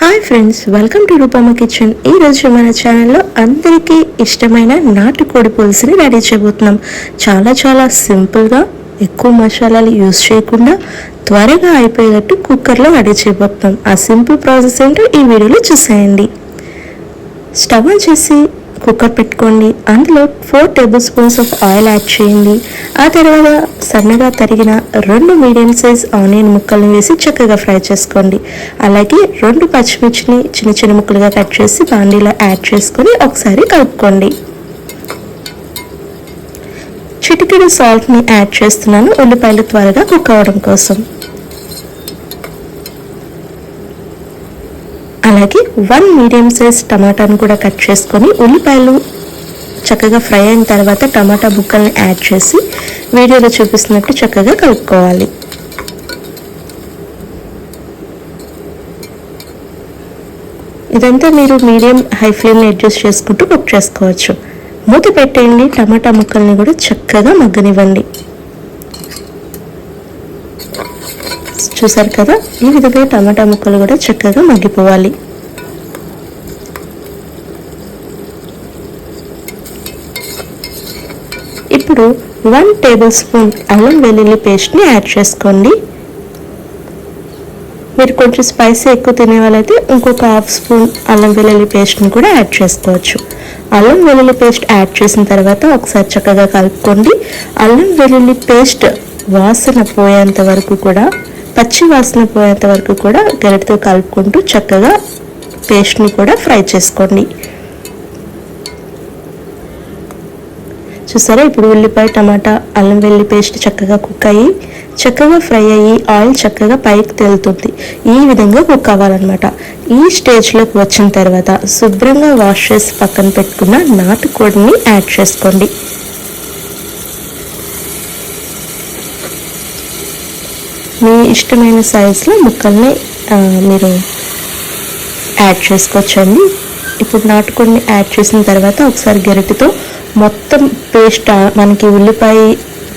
Hi friends welcome to Roopamma kitchen ఈ రోజు మన ఛానల్లో అందరికీ ఇష్టమైన నాటుకోడి పులుసుని రెడీ చేయబోతున్నాం. చాలా చాలా సింపుల్గా ఎక్కువ మసాలాలు యూస్ చేయకుండా త్వరగా అయిపోయేటట్టు కుక్కర్లో రెడీ చేయబోతున్నాం. ఆ సింపుల్ ప్రాసెస్ ఏంటో ఈ వీడియోలో చూసేయండి. స్టవ్ ఆన్ చేసి కుక్కర్ పెట్టుకోండి. అందులో four tablespoons of oil add చేయండి. ఆ తర్వాత సన్నగా తరిగిన రెండు మీడియం సైజ్ ఆనియన్ ముక్కల్ని వేసి చక్కగా ఫ్రై చేసుకోండి. అలాగే రెండు పచ్చిమిర్చిని చిన్న చిన్న ముక్కలుగా కట్ చేసి బాండీలో యాడ్ చేసుకొని ఒకసారి కలుపుకోండి. చిటికెడు సాల్ట్ని యాడ్ చేస్తున్నాను. ఉల్లిపాయలు త్వరగా కుక్ అవ్వడం కోసం. అలాగే వన్ మీడియం సైజ్ టమాటాను కూడా కట్ చేసుకొని ఉల్లిపాయలు చక్కగా ఫ్రై అయిన తర్వాత టమాటా బుక్కల్ని యాడ్ చేసి వీడియోలో చూపిస్తున్నట్టు చక్కగా కలుపుకోవాలి. ఇదంతా మీరు మీడియం హై ఫ్లేమ్ని అడ్జస్ట్ చేసుకుంటూ కుక్ చేసుకోవచ్చు. మూత పెట్టేయండి టమాటా ముక్కల్ని కూడా చక్కగా మగ్గనివ్వండి. చూసారు కదా? ఈ విధంగా టమాటా ముక్కలు కూడా చక్కగా మగ్గిపోవాలి. ఇప్పుడు వన్ టేబుల్ స్పూన్ అల్లం వెల్లుల్లి పేస్ట్ని యాడ్ చేసుకోండి. మీరు కొంచెం స్పైసీ ఎక్కువ తినే వాళ్ళైతే ఇంకొక హాఫ్ స్పూన్ అల్లం వెల్లుల్లి పేస్ట్ని కూడా యాడ్ చేసుకోవచ్చు. అల్లం వెల్లుల్లి పేస్ట్ యాడ్ చేసిన తర్వాత ఒకసారి చక్కగా కలుపుకోండి. అల్లం వెల్లుల్లి పేస్ట్ వాసన పోయేంత వరకు కూడా పచ్చి వాసన పోయేంత వరకు కూడా గరిటతో కలుపుకుంటూ చక్కగా పేస్ట్ని కూడా ఫ్రై చేసుకోండి. చూసారా? ఇప్పుడు ఉల్లిపాయ టమాటా అల్లం వెల్లి పేస్ట్ చక్కగా కుక్ అయ్యి చక్కగా ఫ్రై అయ్యి ఆయిల్ చక్కగా పైకి తేలుతుంది. ఈ విధంగా కుక్ అవ్వాలన్నమాట. ఈ స్టేజ్లోకి వచ్చిన తర్వాత శుభ్రంగా వాష్ చేసి పక్కన పెట్టుకున్న నాటుకోడిని యాడ్ చేసుకోండి. మీ ఇష్టమైన సైజులో ముక్కల్ని మీరు యాడ్ చేసుకోవచ్చండి. ఇప్పుడు నాటుకొని యాడ్ చేసిన తర్వాత ఒకసారి గరిటెతో మొత్తం పేస్ట్ మనకి ఉల్లిపాయ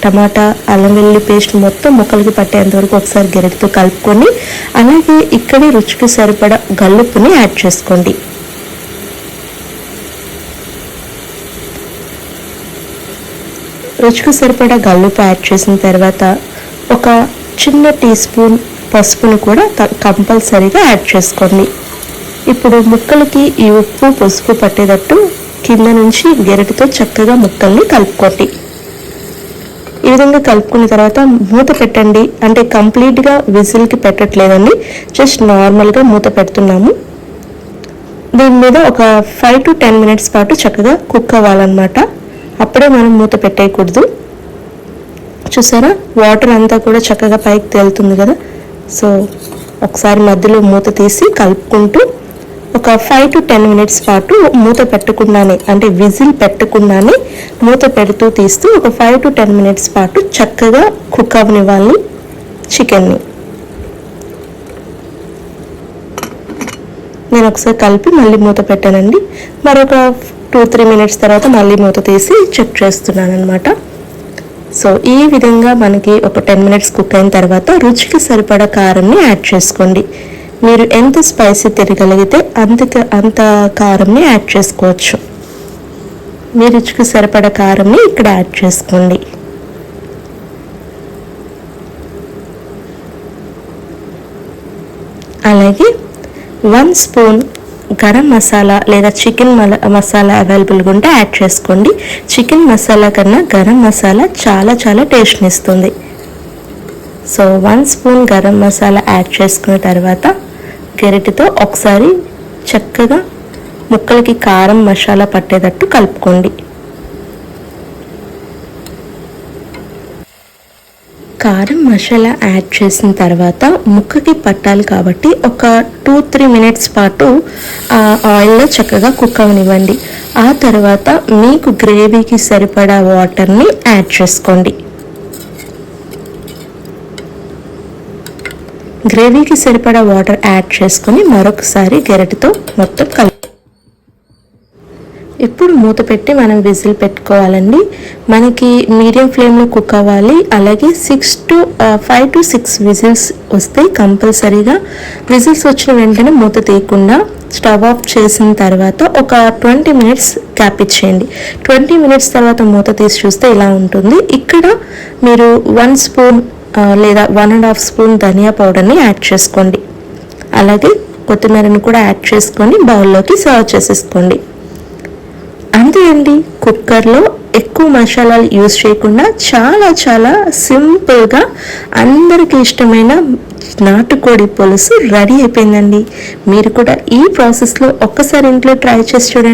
టమాటా అల్లం వెల్లుల్లి పేస్ట్ మొత్తం ముక్కలకి పట్టేంత వరకు ఒకసారి గరిటెతో కలుపుకొని అలాగే ఇక్కడే రుచికి సరిపడా గల్లుప్పుని యాడ్ చేసుకోండి. రుచికి సరిపడా గల్లుపు యాడ్ చేసిన తర్వాత ఒక చిన్న టీ స్పూన్ పసుపును కూడా కంపల్సరీగా యాడ్ చేసుకోండి. ఇప్పుడు ముక్కలకి ఈ ఉప్పు పసుపు పట్టేటట్టు కింద నుంచి గెరటితో చక్కగా ముక్కల్ని కలుపుకోండి. ఈ విధంగా కలుపుకున్న తర్వాత మూత పెట్టండి. అంటే కంప్లీట్గా విజిల్కి పెట్టట్లేదండి. జస్ట్ నార్మల్గా మూత పెడుతున్నాము. దీని మీద ఒక ఫైవ్ టు టెన్ మినిట్స్ పాటు చక్కగా కుక్ అవ్వాలన్నమాట. అప్పుడే మనం మూత పెట్టేయకూడదు. చూసారా? వాటర్ అంతా కూడా చక్కగా పైకి తేలుతుంది కదా. సో ఒకసారి మధ్యలో మూత తీసి కలుపుకుంటూ ఒక ఫైవ్ టు టెన్ మినిట్స్ పాటు మూత పెట్టకుండానే అంటే విజిల్ పెట్టకుండానే మూత పెడుతూ తీస్తూ ఒక ఫైవ్ టు టెన్ మినిట్స్ పాటు చక్కగా కుక్ అవనివ్వాలి చికెన్ని. నేను ఒకసారి కలిపి మళ్ళీ మూత పెట్టానండి. మరొక టూ త్రీ మినిట్స్ తర్వాత మళ్ళీ మూత తీసి చెక్ చేస్తున్నాను అనమాట సో ఈ విధంగా మనకి ఒక టెన్ మినిట్స్ కుక్ అయిన తర్వాత రుచికి సరిపడా కారంని యాడ్ చేసుకోండి. మీరు ఎంత స్పైసీ తిరగలిగితే అంత అంత కారంని యాడ్ చేసుకోవచ్చు. మీ రుచికి సరిపడ కారంని ఇక్కడ యాడ్ చేసుకోండి. అలాగే వన్ స్పూన్ గరం మసాలా లేదా చికెన్ మల మసాలా అవైలబుల్గా ఉంటే యాడ్ చేసుకోండి. చికెన్ మసాలా కన్నా గరం మసాలా చాలా చాలా టేస్ట్ని ఇస్తుంది. So one spoon garam masala add చేసుకున్న తర్వాత గరిటెతో ఒకసారి చక్కగా ముక్కలకి కారం మసాలా పట్టేటట్టు కలుపుకోండి. కారం మసాలా యాడ్ చేసిన తర్వాత ముక్కకి పట్టాలి కాబట్టి ఒక టూ త్రీ మినిట్స్ పాటు ఆ ఆయిల్లో చక్కగా కుక్ అవనివ్వండి. ఆ తర్వాత మీకు గ్రేవీకి సరిపడా వాటర్ని యాడ్ చేసుకోండి. గ్రేవీకి సరిపడా వాటర్ యాడ్ చేసుకొని మరొకసారి గెరటితో మొత్తం కలు ఇప్పుడు మూత పెట్టి మనం విజిల్ పెట్టుకోవాలండి. మనకి మీడియం ఫ్లేమ్లో కుక్ అవ్వాలి. అలాగే six to five to six whistles వస్తాయి కంపల్సరీగా. విజిల్స్ వచ్చిన వెంటనే మూత తీయకుండా స్టవ్ ఆఫ్ చేసిన తర్వాత ఒక ట్వంటీ మినిట్స్ క్యాప్ ఇచ్చేయండి. ట్వంటీ మినిట్స్ తర్వాత మూత తీసి చూస్తే ఇలా ఉంటుంది. ఇక్కడ మీరు వన్ స్పూన్ లేదా వన్ అండ్ హాఫ్ స్పూన్ ధనియా పౌడర్ని యాడ్ చేసుకోండి. అలాగే కొత్తిమీరని కూడా యాడ్ చేసుకొని బౌల్లోకి సర్వ్ చేసేసుకోండి. అంతే అండి కుక్కర్లో ఎక్కువ మసాలాలు యూజ్ చేయకుండా చాలా చాలా సింపుల్గా అందరికీ ఇష్టమైన నాటుకోడి పులుసు రెడీ అయిపోయిందండి. మీరు కూడా ఈ ప్రాసెస్లో ఒక్కసారి ఇంట్లో ట్రై చేసి చూడండి.